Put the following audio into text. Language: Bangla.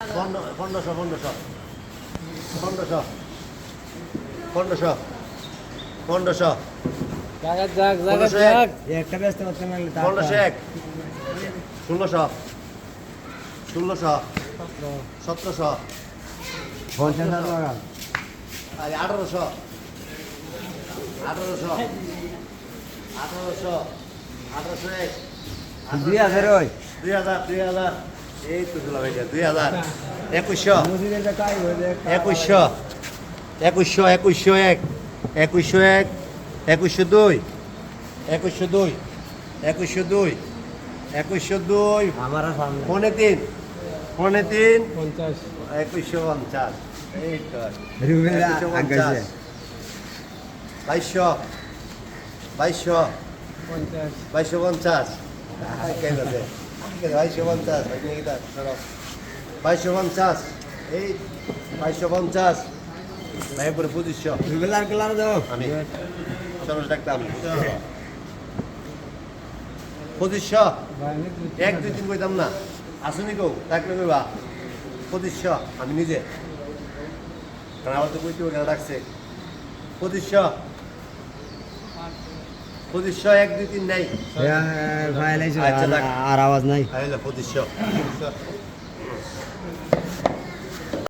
পনেরো- পনেরোশো পনেরোশো পনেরোশো পনেরোশো পনেরোশো পনেরোশো এক। ষোলোশো ষোলোশো সতেরোশো আর আঠারোশো আঠারোশো আঠারোশো আঠারোশো এক। দুই হাজার দুই হাজার দুই হাজার। এই তো দিলাম এটা দুই হাজার। একুশশো। একুশশো। একুশশো একুশশো এক। একুশশো এক একুশশো দুই। একুশশো দুই একুশশো দুই একুশশো দুই। আমার সামনে। পৌনে তিন পৌনে তিন। পঞ্চাশ। একুশশো পঞ্চাশ। এই তো বাইশশো। বাইশশো। পঞ্চাশ। বাইশশো পঞ্চাশ। কে গেছে বাইশশো পঞ্চাশ বাইশশো পঞ্চাশ এই বাইশশো পঞ্চাশ ভাই পরে পঁচিশশো আর কালার দাও আমি সরস ডাকতাম পঁচিশশো এক দুই তিন কইতাম না আসুনি কেউ ডাকলে কইবা পঁচিশশো আমি নিজে কারণ আমার তো কইতে ডাকছে পঁচিশশো পঁচিশশো এক দুই তিন নাই। আচ্ছা। আর আওয়াজ নাই। পঁচিশশো।